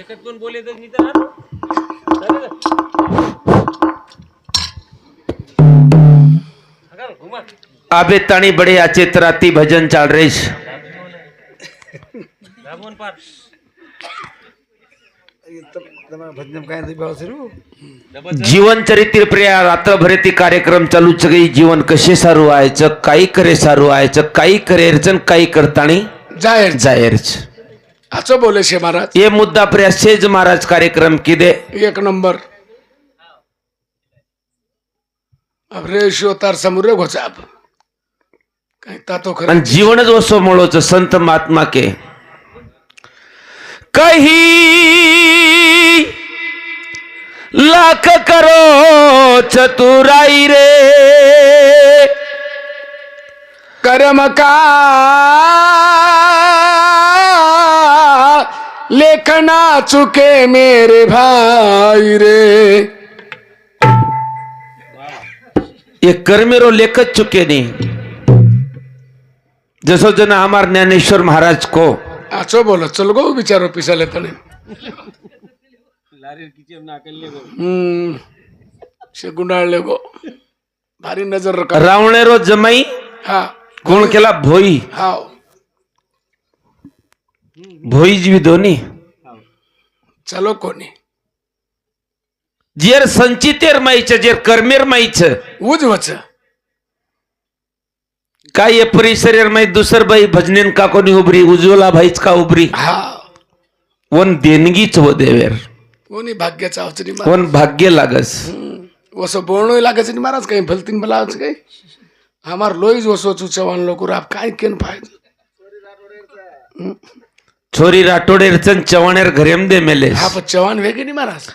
एकच पण बोले तर मी तर आलो. चालेल का? अगं, घुमा. आबे ताणी बडे अचेत राती भजन चाल रेश दाबून पार. जीवन चरित्र प्रिया रात्रभर ती कार्यक्रम चालू सगळी जीवन कसे सारू व्हायचं काही करे सारू व्हायचं काही करेरचं काही करताणी जाहीर. जायरच असं बोले शे महाराज. ये मुद्दा प्रिया सेज महाराज कार्यक्रम किदे एक नंबर. अब रे शिवतार समुद्र घोचाप काही तातो खरं जीवनच वसो मळोच संत महात्मा के. कही लाख करो चतुराई रे। कर्म का लेखना चुके मेरे भाई रे। ये कर्मेरो लेखत चुके नहीं। जसो जन हमार ज्ञानेश्वर महाराज को। असं बोलो चल गो बिचारो पिसाले तने लारीर किचन नाकलले गो. हम्म. शे गुंडाळले गो. भारी नजर रावणेरो जमाई हा. कोण केला भोई. हा भोई जीवी दोन्ही. चलो कोणी. जेर संचितेर माईच जेर कर्मेर माईच. उज वच काय ये परिसरेर माई दुसर बाई भजनेन का कोणी उबरी उज्ज्वला भाईच का उबरी हा वन देणगीच व देवेर. कोणी भाग्याचा अवचरी वन भाग्य लागस. वसं बोलणं लागायचं नाही महाराज काही भलतीन मला आज काही. हमार लोईज वसो चू चव्हाण लोक आप काय केन फायदा? छोरी राठोडेरचन चव्हाणेर घरेम दे मेले हा पण चव्हाण वेगळी नाही महाराज.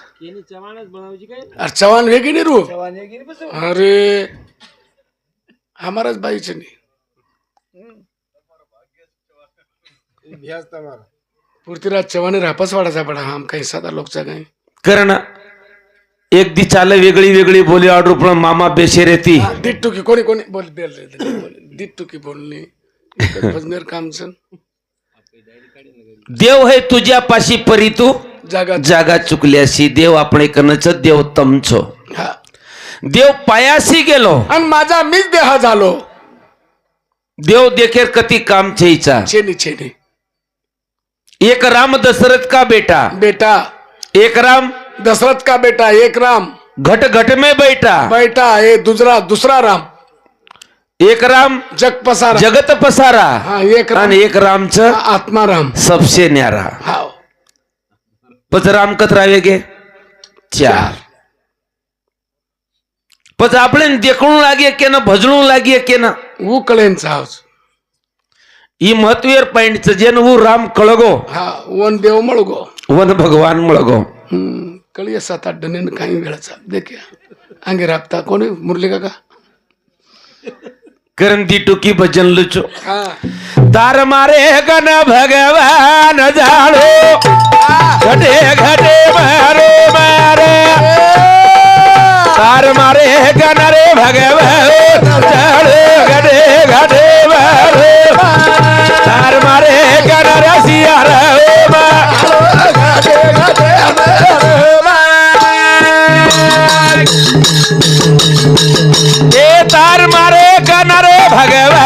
अरे चव्हाण वेगळी नाही रू. अरे हमाराच बाईचे नाही. पृथ्वीराज चव्हाण रापस वाडाचा पडा हम काही साधा लोकचा काही कारण एक दी चाल वेगळी वेगळी बोली ऑर्डर पण मामा बेशे रेती दिट्टू की कोणी कोणी? बोल बेल रे बोल. दिट्टू की बोलणी. भजनेर काम सन देव है तुझ्या पाशी परी तू. जागा जागा चुकल्याशी देव आपण कनच देव तमचो. हा. देव पायाशी गेलो. आणि माझा मीच देह झालो. देव देखेर कती काम छेचा छेनी छेनी. एक राम दशरथ का बेटा? बेटा। एक राम? दशरथ का बेटा एक राम। घट घट में बैठा। बैठा ये दूसरा दूसरा राम। एक राम? जग पसारा। जगत पसारा। हा, एक राम। आणि एक रामच आत्माराम सबसे न्यारा। पच राम कतरा रावे गे? चार। पच आपण देखणू लागे के ना भजणू लागे के ना? कलेन हाऊस। ಈ ಮತ್ವೇರ್ ಪಾಯಿಂಟ್ ಜನವು ರಾಮ್ ಕಳಗೋ. हा वन देव मळगो वन भगवान मळगो हम्म कळी सात आठ डनेन काही वेळाचा देखील अंगे राबता कोणी मुरली काका करंती टुकी भजन लुचो हा तार मारे गण भगवान जाळो घटे घटे मारो मारे तार मारे गनरे भगवे चढ़े गडे गडे तार मारे गनर सिया ए तार मारे गनरे भगवे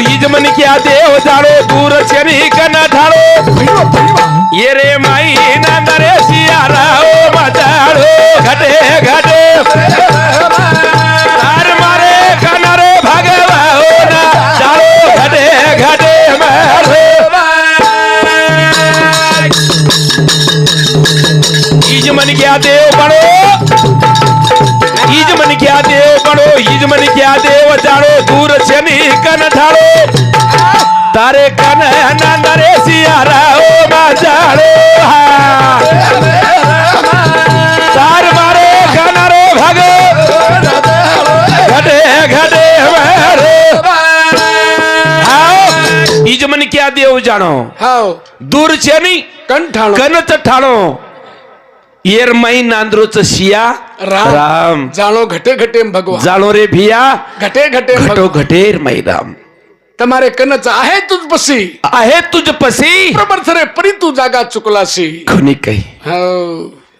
मनक्या देव जाळो दूर शनी कन ढाळो ये रे माई नरे राहो मजाळो घटे घटे। हर मारे कनरे भगवाओ हो ना जाळो घटे घटे मारो। ईज मन क्या देव शनि कन ठाड़ो तारे कन नंदरे सियारा ओ मा जाड़ो। तार मारे कन रे भगो। घटे घटे मारो आओ ईज मन क्या देव जाणो हाव दूर शनि कंठाळो कनच ठाणो येर माई नांद्रोच शिया राम. राम જાણો ઘટે ઘટે એમ ભગવાન જાણો રે भिया ઘટે ઘટે એમ घटो ભગવાન. घटेर माई राम તમારે કનચ आहे तुझ पसी आहे तुझ पसी बरोबर सरे परी तू जागा चुकलासी कोणी काही हाव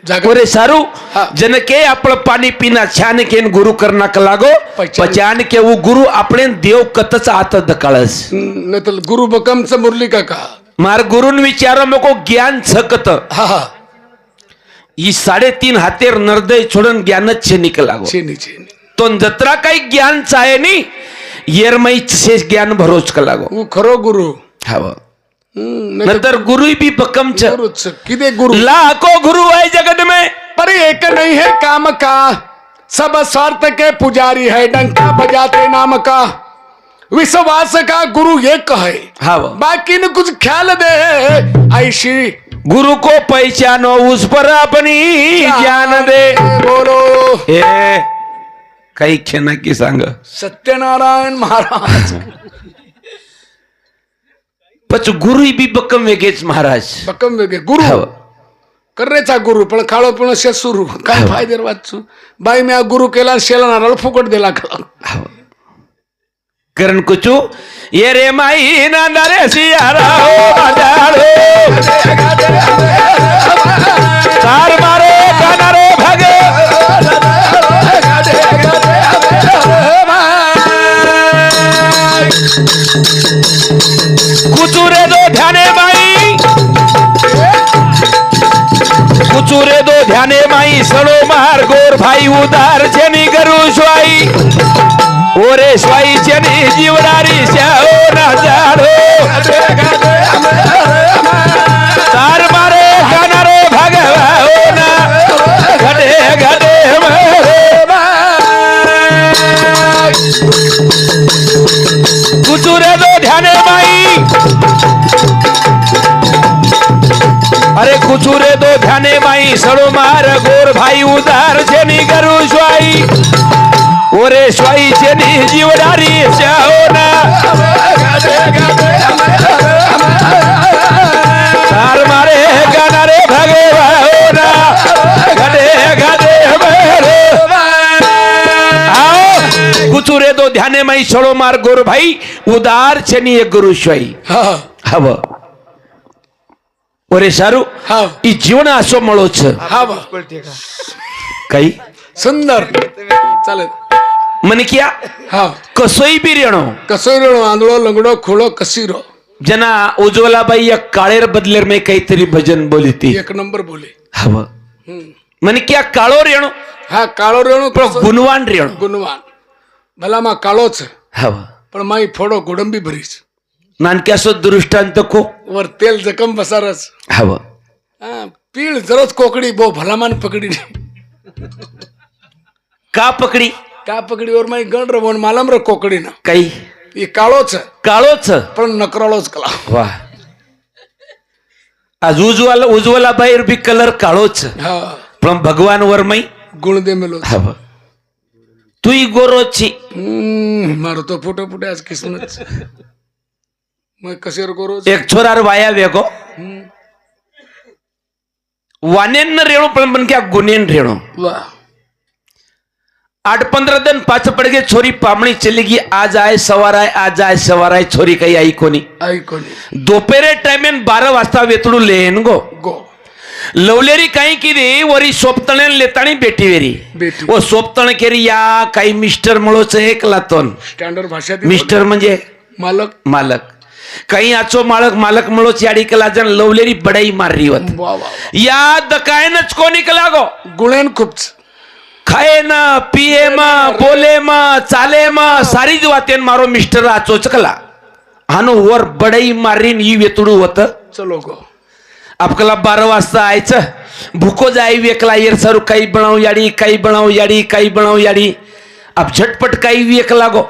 जागा ओरे सारू हा. जनके आपण पाणी पिना छान केन गुरु करणा लागो पहचान. पचान के वो गुरु આપણે देव कतच आत दकाळस न तर गुरु बकमचं मुरली काका मार गुरुन विचारो मको ज्ञान छकत हा हा साढ़े तीन ತೀನ್ नर्दय छोड़न ज्ञान छे निकला तो जत्रा का ज्ञान चाहे नहीं येरमई से ज्ञान भरोच का लागो वो खरो गुरु हाव नंतर गुरु ही भी बकम छ गुरु किदे गुरु लाखो गुरु है जगत में पर एक नहीं है काम का सब स्वार्थ के पुजारी है डंका बजाते नाम का विश्वास का गुरु ये कहे हाँ बाकी न कुछ ख्याल दे ऐसी गुरु को पहचानो उस पर अपनी ज्ञान दे। बोलो। हे काही खेना की सांग। सत्यनारायण महाराज। पच गुरु बी बकम वेगेच महाराज। बकम वेगे गुरु। हवं। कर्रेचा गुरु पण काळो पण सुरू। काय फायदे वाचू? बाई मी गुरु केला शेला नारळ फुकट दिला करण कुचू ये रे माई नंदरे सियारा हो मारे कनरे भगे। कुचुरे दो ध्याने माई। कुचुरे दो ध्याने माई सड़ो मार गोर भाई उदार छेनी करू स्वाई ओरे स्वाई छेनी जीवडारी श्याओ ना तार मारे गानारे भगवा हो ना घटे घटे मारे कुचुरे दो ध्याने माई। अरे कुचुरे दो ध्याने माई सड़ो मार गोर भाई उदार छेनी करू स्वाई। ওরে সইছে নি জীবনারি চাও না তার মারে গানারে ভাগে ভাও না গানে গানে আও কুচুরে তো ধ্যানে মাই সড়ো মার গোর ভাই उदार छनिये गुरुशाई हव अरे सारू ई जीवन असो मळो छ काही सुंदर चालेल మనకియా కసోయి బిర్యాణో కసోయి ఆందోళ లంగడో ఖోళో కసిరో जना उज्ज्वलाबाई या काळेर बदलेर मे काहीतरी भजन बोली ती एक नंबर बोली हवं म्हणे की काळो रेणो हा काळो रेणो पण गुणवान रेणो गुणवान भला मा काळोच हवं पण माई फोडो गोडंबी भरीच नानकी असो दृष्टांत को वर तेल जखम बसारच हवं पीळ जरच कोकडी बो भलामान पकडी का पकडी कापगडीवर माही गण रवण मालाम र कोकडीनं काही काळोच. काळोच? पण नकरोच कला. वा. आज उज्ज्वला उज्ज्वला बाहेर बी कलर काळोच. पण भगवान वरमई गुण दे मेलो हवं गोरोची. हम्म, मारतो फुटे फुटे आज किसूनच मग कसे गोरो एक छोरार वाया वेगो. वानेन रेणू पण पण क्या गुन्हेन रेणू? वा. આઠ પંદર દિન પાછ પડ ગઈ છોરી પામણી ચલી ગઈ આજ આય સવાર આય આજ આય સવાર આય છોરી કઈ આઈ કોની ऐकोनी दोपेरे टाइमेन बारा वाजता वेतडू लेन गो गो लवलेरी काही किदी वरी सोपतणे लेताणी बेटी वेरी बेटी. ओ सोपतण केरी या काही मिस्टर मळोच एक लातोन स्टँडर्ड भाषा मिस्टर म्हणजे मालक मालक कहीं आचो मालक मालक मळो चाडी कला जन लवलेरी बडाई माररी होत वा वा याद कायनच कोणी कला गो गुणेन खूपच खाए ना पिए मा बोले मा चाले मा सारी वातेन मारो मिस्टर आचोचकला हानो वर बडई मारीन ई वेतुडू होत. चलो गो. आपल्याला बारह वाजता आयच. भुको जाई वेकला येर सारू काही बनाव याडी काही बनाओ याडी काही बनाओ याडी. आप झटपट काही वेकला गो.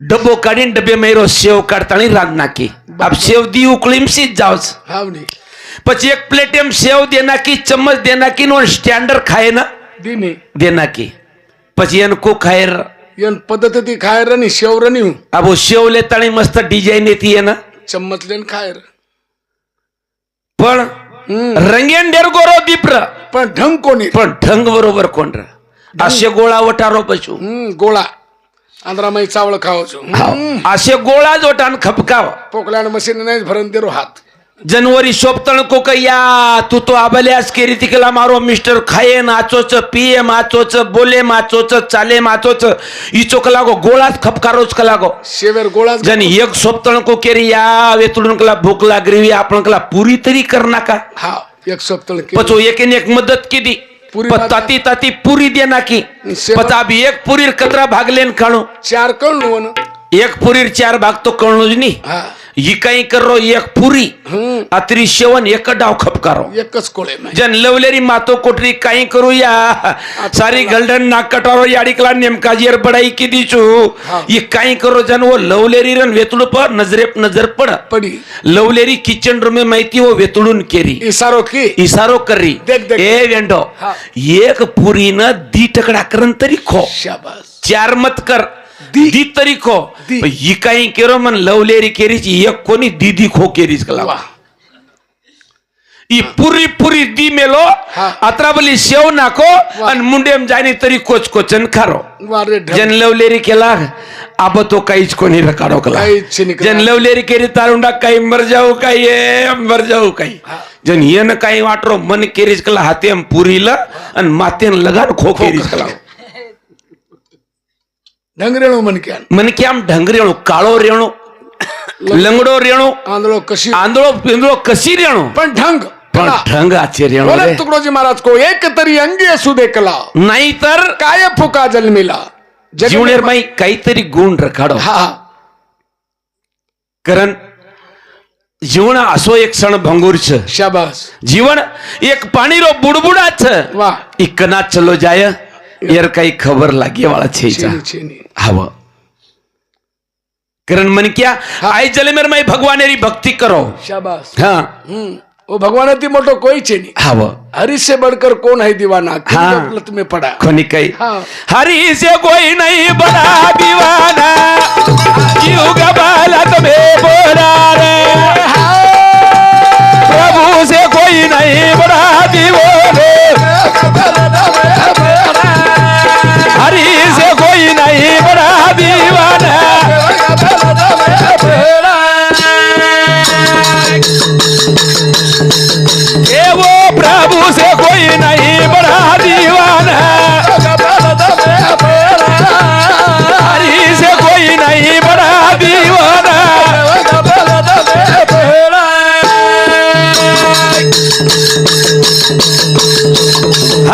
डबो काढीन डबे मेरो शेव काढतानी राग नाकी. आप शेव दी उकळीम सीत जावच हावनी पछ एक प्लेट एम शेव देना की चम्मच देना की नॉन स्टैंडर्ड खाय ना ના दिनी દે નાખી પછી એને કો ખાય ર. यन पद्धत ती खायर नी शेवर नी આબો સેવ લેતાણી મસ્ત ડિઝાઇન હતી એના चम्मच लेन खायर પણ हम्म રંગેન ડેરગોરો દીપ્ર पण ढंग कोणी પણ ઢંગ બરોબર કોણ ર આશે ગોળા વટારો પછું हम्म गोळा आंध्रामाई चावळ खावचो આશે ગોળા જ વટાન ખપકાવ पोकल्यान मशीन नाही भरून देरो हात जनवरी सोपतण को कया तू तो आबल्यास केरी तिकला मारो मिस्टर खाये नाचोच पिये माचोच बोले माचोच चाले माचोच. इचोक लागो गोळाच खपकारोच कलागो शेवेर गोळा जन एक सोपतण को केरी या वेतुडून कला भूक लागरी आपण कला पुरी तरी कर नाका. हा एक सोपतळ पचो एकेने एक मदत केली. ताती ताती पुरी दे नाकी. सेवा- पचा एक पुरीर कचरा भागलेन खाणू. चार कळलो न एक पुरीर चार भाग तो कळणूच नी हा ही काही करो एक पुरी अत्री शेवण एक डाव खपकारो. एकच कोळे जन लवलेरी मातो कोटरी काही करू या. सारी गल्डन नाक कटारो याडिकला नेमका जेर बडाई की दिचू. हा. ये काही करो जन वो लवलेरी रन वेतुड पर नजरे नजर पड. पडी. लवलेरी किचन रूम में माहिती वो वेतुडून केरी. इसारो की. इसारो करी. ए वेंडो हा. एक पुरीनं दी टकडा करन तरी खो. शाबास. चार मत कर. दी तरी खो. काही केरो मन लवलेरी केरीच एक कोणी दीदी खो केरीच कला. पुरी पुरी दी मेलो अतरा बोली शेव नाको आणि मुंडे जाणी तरी कोच कोच खारो. जन लवलेरी केला आब तो काहीच कोणी रकाडो कला. जन लवलेरी केरी तारुंडा काही मर जाऊ काही मर जाऊ काही. जन येन काही वाटरो मन केरीच कला हाते पुरीला आणि मातेन लगाड खो केरीच कला. ઢંગરેણું મને ક્યાં મને કેમ ઢંગરેણું કાળો રેણો લંગડો રેણો આંધળો કસી આંધળો પીંદળો કસી રેણો પણ ઢંગ પણ ઢંગ આચે રેણો બોલે તુકડોજી મહારાજ કો એક તરી અંગે સુદે કલા નહીતર કાય ફુકા જલ મિલા જીવનેર મય કઈતરી ગુણ રખાડો હા કરણ જીવન આસો એક ક્ષણ ભંગુર છે શાબાશ જીવન એક પાણીરો બુડબુડા છે વાહ ઈ કના ચલો જાય એર કઈ ખબર લાગે વાળા છે छेनी छेनी હાવ कारण मन क्या आई जले मेरे माई भगवानेरी भक्ति करो शाबास हाँ हम्म वो भगवान अति मोटो कोई छे नहीं हाव हरि से बढ़कर कौन है दीवाना किन हाँ। गफलत में पड़ा कोणी काही हाँ। हरी से कोई नहीं बड़ा दीवाना युग बालक में बोला रे प्रभु से कोई नहीं बड़ा दीवाना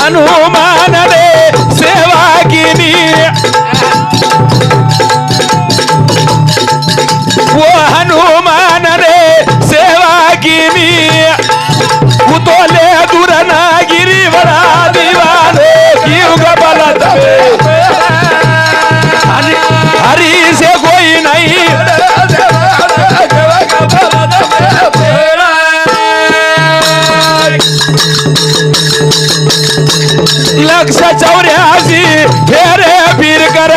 ಹನುಮಾನ लक्ष चौरासी फेरे फिर कर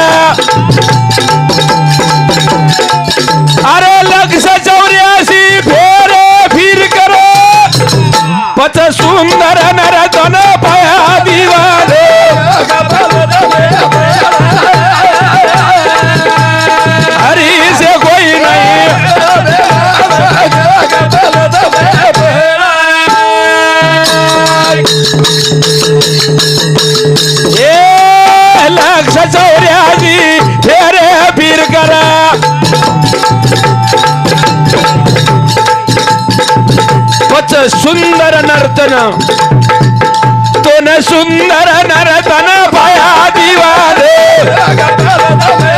अरे लक्ष चौऱ्याशी फेरे फिर कर पचसून त्याच सुंदर नर्तन. तो न सुंदर नर्तन पाया दिवा दे.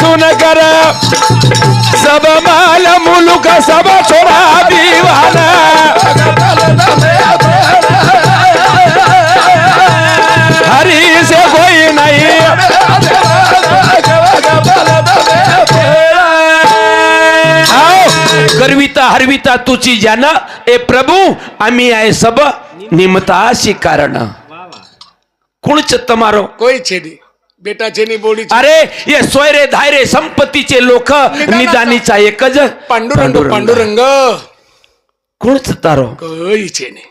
सुन कर सब माल मुलुक सब छोरा दीवाना। हरी हरविता तुची जाना ए प्रभू आम्ही आहे सब निमता शिकारण। कुणच तमारो? कोई छेडी. बेटा जेनी बोली अरे ये सोयरे धायरे संपत्तीचे लोक निदानीचा. एकच पांडुरंग पांडुरंग. कोणच तारो कळीचेने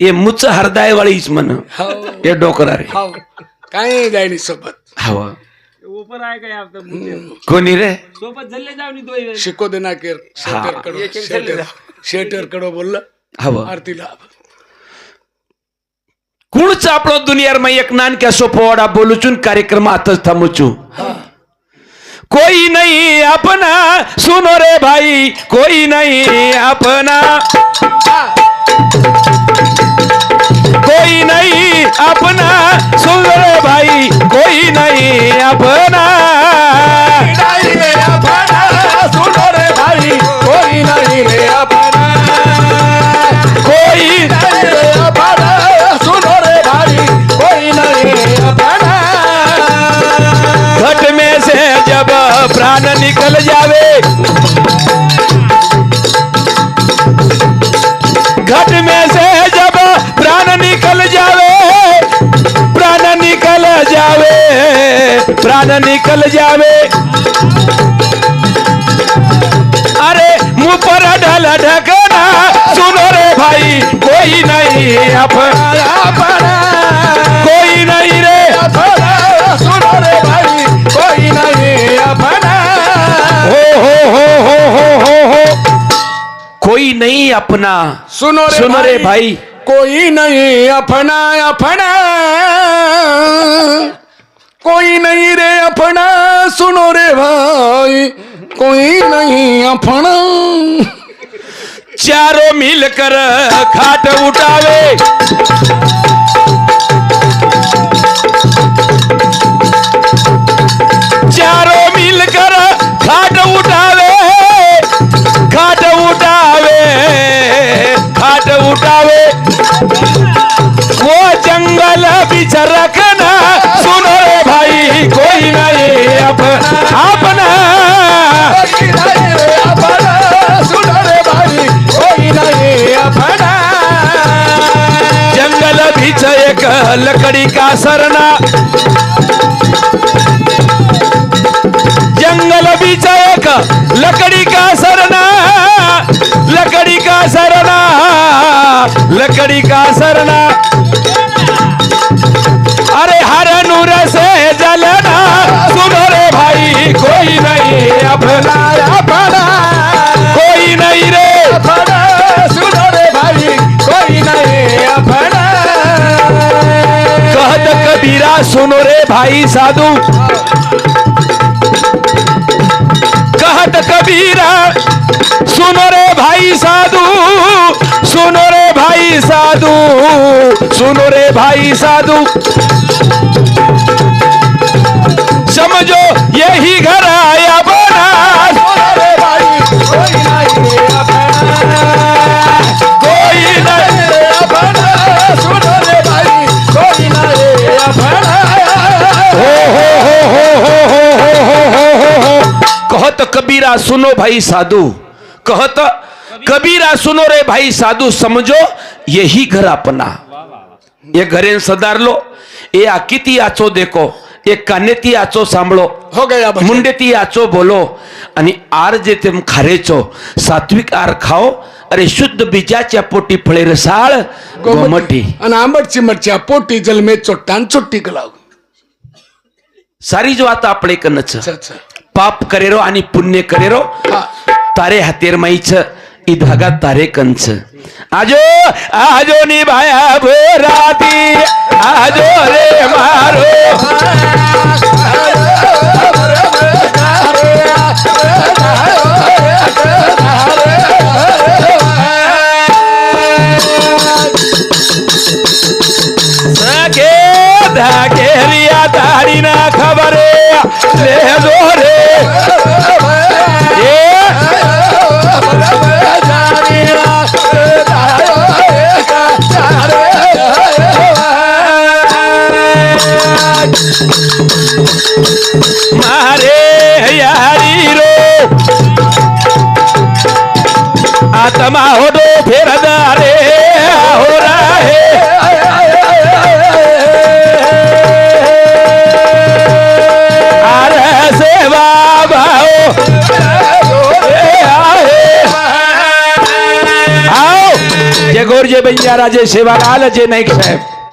ये मुच हरदाय वाळीच म्हण. हो. हे. डोकरा रे हो. काय जायनी सोबत? हवं ओपन आहे काय कोणी रे? सोबत झल्ले जाऊन शिको देना केर. शेटर कडो बोललं. हवं आरतीला कुण आप दुनिया में एक नान कैसो पोड़ा बोलू चुन कार्यक्रम आता थमुचू कोई नहीं अपना सुनो रे भाई कोई नहीं अपना कोई नहीं अपना सुनो रे भाई कोई नहीं अपना कोई नहीं अपना सुनो रे भाई कोई नहीं अपना कोई निकल जावे। घट में से जब प्राण निकल जावे, प्राण निकल जावे, प्राण निकल जावे। अरे मुँह पर ढल ढकना, सुनो रे भाई, कोई नहीं अपना कोई हो हो हो हो हो हो. कोई नहीं अपना। सुनो रे सुनो रे भाई। कोई नहीं अपना अपना। कोई नहीं रे अपना सुनो रे भाई। कोई नहीं अपना। चारों मिलकर खाट उठावे। बीच रखना सुनो रे भाई कोई नहीं अपना अपना सुनो रे भाई कोई नहीं अपना। जंगल बीच एक लकड़ी का सरना। जंगल बीच एक लकड़ी का सरना लकड़ी का सरना लकड़ी का सरना। कोई नहीं अपना अपना कोई नहीं रे। सुनो रे भाई कोई नहीं अपना। कहत कबीरा सुनो रे भाई साधु। कहत कबीरा सुनो रे भाई साधु। सुनो रे भाई साधु। सुनो रे भाई साधु। समझो, यही घर आया बना कोई तो कबीरा सुनो भाई साधु। कहत तो कबीरा सुनो रे भाई साधु, समझो यही घर अपना। ये घरे सदार लो, ये आ किती आचो देखो। एक कानेती आचो सांभळो हो गया मुंडे ती आचो बोलो आणि आर जे ते खारेचो सात्विक आर खाओ अरे शुद्ध बीजाच्या पोटी फळे रसाळ गोमटी. आणि आंबट चिमटच्या पोटी जलमे चोट्टान चोट्टी गलाव सारी जो आता आपले कनच. पाप करेरो आणि पुण्य करेरो तारे हातेर माईच इधागा धागा तारे कंच. आजो आजो नी भाया भोराती आजो रे मारो। सके धाके रिया दाड़ी ना खबरे। ले दो रे जय गौर जय राजे सेवालाल जे नाईक साहेब।